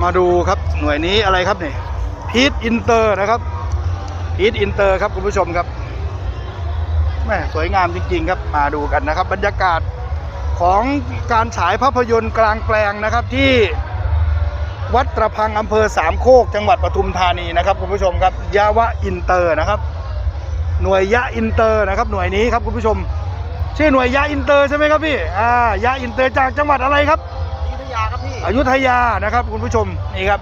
มาดูครับหน่วยนี้อะไรครับเนี่ยพีทอินเตอร์นะครับพีทอินเตอร์ครับคุณผู้ชมครับแม่สวยงามจริง ๆ ครับมาดูกันนะครับ บรรยากาศของการฉายภาพยนตร์กลางแปลงนะครับที่วัดตระพังอำเภอสามโคกจังหวัดปทุมธานีนะครับคุณผู้ชมครับยาวะอินเตอร์นะครับ หน่วยยะอินเตอร์นะครับ หน่วยนี้ครับคุณผู้ชม ชื่อหน่วยยะอินเตอร์ใช่ไหมครับพี่อ่ายะอินเตอร์จากจังหวัดอะไรครับ อยุธยาครับพี่อยุธยานะครับคุณผู้ชมนี่ครับ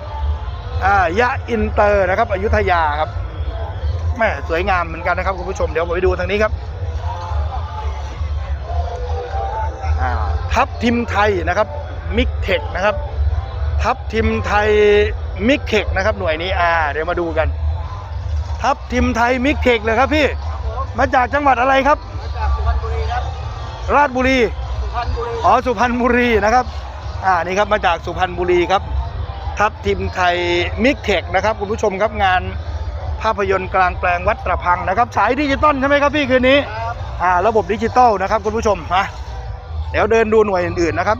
อ่ายะอินเตอร์นะครับอยุธยาครับแม่สวยงามเหมือนกันนะครับคุณผู้ชมเดี๋ยวผมไปดูทางนี้ครับอ่าทัพทิมไทยนะครับมิกเทคนะครับทัพทิมไทยมิกเทคนะครับหน่วยนี้อ่าเดี๋ยวมาดูกัน ทัพทิมไทยมิกเทคเลยครับพี่ครับผมมาจากจังหวัดอะไรครับมาจากสุพรรณบุรีครับราชบุรีสุพรรณบุรีอ๋อสุพรรณบุรีนะครับ อ่านี่ครับมาจากสุพรรณบุรีครับทัพทีมไทยมิกเทคนะครับคุณผู้ชมครับงานภาพยนตร์กลางแปลงวัดตระพังนะครับฉายดิจิตอลใช่ไหมครับพี่คืนนี้ครับอ่าระบบดิจิตอลนะครับคุณผู้ชมมาเดี๋ยวเดินดูหน่วยอื่นๆนะครับ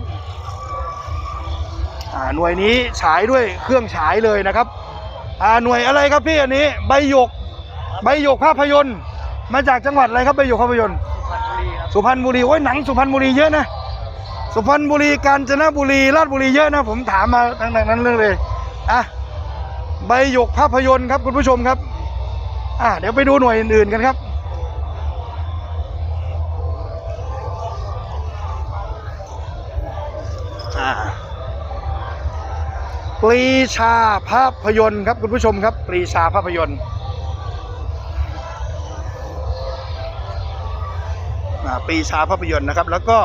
อ่าหน่วยนี้ฉายด้วยเครื่องฉายเลยนะครับอ่าหน่วยอะไรครับพี่อันนี้ใบหยกใบหยกภาพยนตร์ มาจากจังหวัดอะไรครับใบหยกภาพยนตร์สุพรรณบุรีครับสุพรรณบุรีโอ้ยหนังสุพรรณบุรีเยอะนะ สุพรรณบุรีกาญจนบุรีราชบุรีเยอะนะ ผมถามมาทั้งนั้นเรื่องเลยอะใบหยกภาพยนตร์ครับคุณผู้ชมครับ อะเดี๋ยวไปดูหน่วยอื่นๆกันครับอ่าปรีชาภาพยนตร์ครับคุณผู้ชมครับ ปรีชาภาพยนตร์อ่าปรีชาภาพยนตร์นะครับ แล้วก็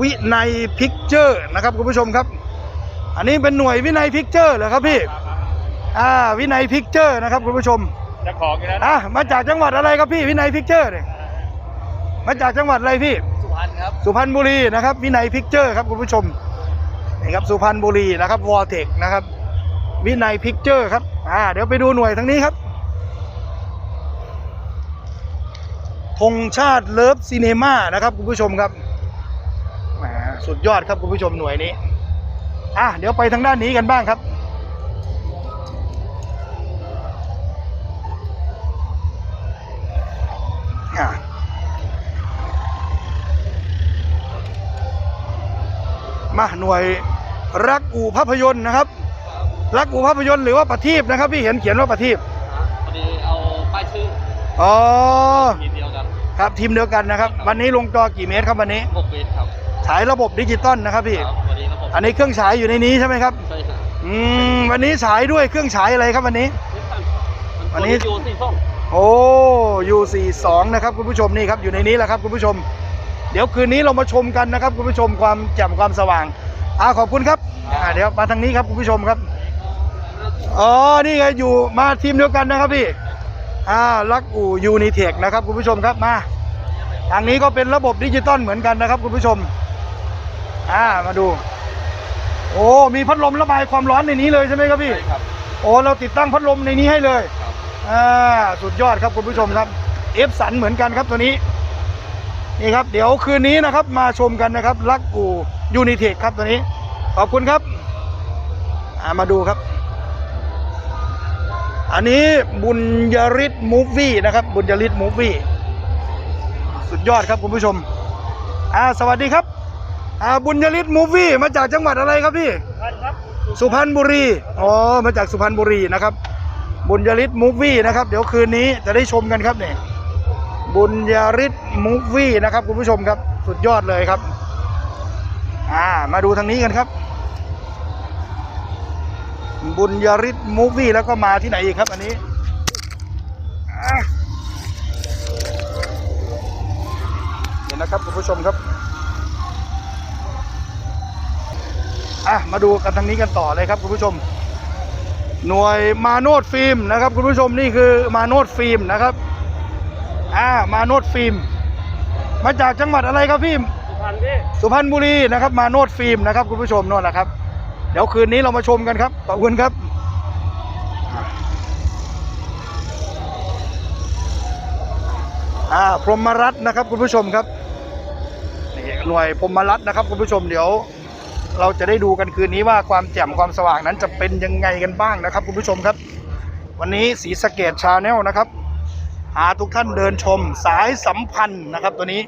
วินัยพิกเจอร์นะครับคุณผู้ชมครับ อันนี้เป็นหน่วยวินัยพิกเจอร์เหรอครับพี่อ่าวินัยพิกเจอร์นะครับคุณผู้ชมจะของอยู่แล้วอะมาจากจังหวัดอะไรครับพี่วินัยพิกเจอร์เนี่ยมาจากจังหวัดอะไรพี่ สุพรรณครับ สุพรรณบุรีนะครับวินัยพิกเจอร์ครับคุณผู้ชมนี่ครับสุพรรณบุรีนะครับวอเทคนะครับวินัยพิกเจอร์ครับอ่าเดี๋ยวไปดูหน่วยทางนี้ครับธงชาติเลิฟซีเนมานะครับคุณผู้ชมครับแหม สุดยอดครับคุณผู้ชมหน่วยนี้ อะเดี๋ยวไปทางด้านนี้กันบ้างครับ อะมาหน่วยรักอู่ภาพยนตร์นะครับ รักอู่ภาพยนตร์หรือว่าประทีปนะครับ พี่เห็นเขียนว่าประทีปพอดีเอาป้ายชื่ออ๋อทีเดียวกันครับทีมเดียวกันนะครับ วันนี้ลงจอกี่เมตรครับวันนี้หกเมตรครับ ฉายระบบดิจิตอลนะครับพี่ ครับวันนี้ระบบอันนี้เครื่องฉายอยู่ในนี้ใช่ไหมครับ ใช่ครับอืมวันนี้ฉายด้วยเครื่องฉายอะไรครับวันนี้วัวันนนี้นี้อยู่สีส้มโอ้ยูสี่สองนะครับคุณผู้ชมนี่ครับอยู่ในนี้แหละครับคุณผู้ชม เดี๋ยวคืนนี้เรามาชมกันนะครับคุณผู้ชมความแจ่มความสว่างอ่าขอบคุณครับอ่าเดี๋ยวมาทางนี้ครับคุณผู้ชมครับอ๋อนี่ไงอยู่มาทีมเดียวกันนะครับพี่อ่ารักอู่ยูนิเทคนะครับคุณผู้ชมครับมา ทางนี้ก็เป็นระบบดิจิตอลเหมือนกันนะครับคุณผู้ชม อ่ามาดู โอ้มีพัดลมระบายความร้อนในนี้เลยใช่ไหมครับพี่ ใช่ครับ โอ้เราติดตั้งพัดลมในนี้ให้เลยครับ อ่าสุดยอดครับคุณผู้ชมครับเอฟสันเหมือนกันครับตัวนี้นี่ครับ เดี๋ยวคืนนี้นะครับ มาชมกันนะครับรักกูยูนิเทคครับตัวนี้ ขอบคุณครับอ่ามาดูครับ อันนี้บุญยริศมูฟวี่นะครับ บุญยริศมูฟวี่สุดยอดครับคุณผู้ชมอ่าสวัสดีครับ อ่าบุญยริศมูฟวี่มาจากจังหวัดอะไรครับพี่ท่านครับสุพรรณบุรี อ๋อ มาจากสุพรรณบุรีนะครับ บุญยริศมูฟวี่นะครับ เดี๋ยวคืนนี้จะได้ชมกันครับเนี่ยบุญยริศมูฟวี่นะครับคุณผู้ชมครับ สุดยอดเลยครับ อ่า มาดูทางนี้กันครับ บุญยริศมูฟวี่แล้วก็มาที่ไหนอีกครับ อันนี้อะเดี๋ยวนะครับคุณผู้ชมครับ อะมาดูกันทางนี้กันต่อเลยครับคุณผู้ชม หน่วยมาโนดฟิล์มนะครับคุณผู้ชมนี่คือมาโนดฟิล์มนะครับอ่ามาโนดฟิล์มมาจากจังหวัดอะไรครับพี่สุพรรณพี่สุพรรณบุรีนะครับ มาโนดฟิล์มนะครับคุณผู้ชมโน่นแหละครับ เดี๋ยวคืนนี้เรามาชมกันครับขอบคุณครับอ่าพรหมรัตน์นะครับคุณผู้ชมครับนี่หน่วยพรหมรัตน์นะครับคุณผู้ชมเดี๋ยว เราจะได้ดูกันคืนนี้ว่าความแจ่มความสว่างนั้นจะเป็นยังไงกันบ้างนะครับคุณผู้ชมครับ วันนี้สีสะเกตชาแนลนะครับหาทุกท่านเดินชมสายสัมพันธ์นะครับตัวนี้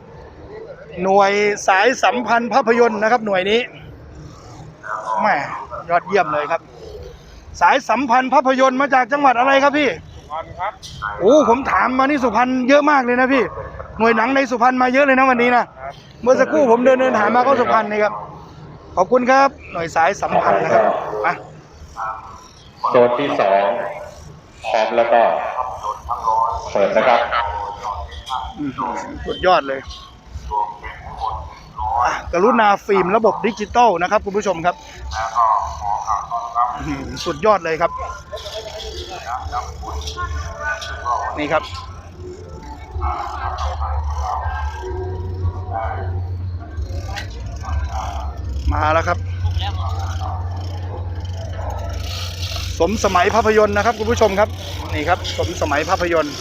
หน่วยสายสัมพันธ์ภาพยนตร์นะครับ หน่วยนี้แหม่ยอดเยี่ยมเลยครับ สายสัมพันธ์ภาพยนตร์มาจากจังหวัดอะไรครับพี่พันครับโอ้ผมถามมานี่สุพรรณเยอะมากเลยนะพี่ หน่วยหนังในสุพรรณมาเยอะเลยนะวันนี้นะเมื่อสักครู่ผมเดินเดินหามาก็สุพรรณนี่ครับ ขอบคุณครับ หน่วยสายสัมพันธ์นะครับมาโซนที่สองพร้อมแล้วก็เปิดนะครับอื้อหือสุดยอดเลยอะกรุณาฟิล์มระบบดิจิตอลนะครับ คุณผู้ชมครับอื้อหือสุดยอดเลยครับ นี่ครับ มาแล้วครับ สมสมัยภาพยนตร์นะครับคุณผู้ชมครับ นี่ครับ สมสมัยภาพยนตร์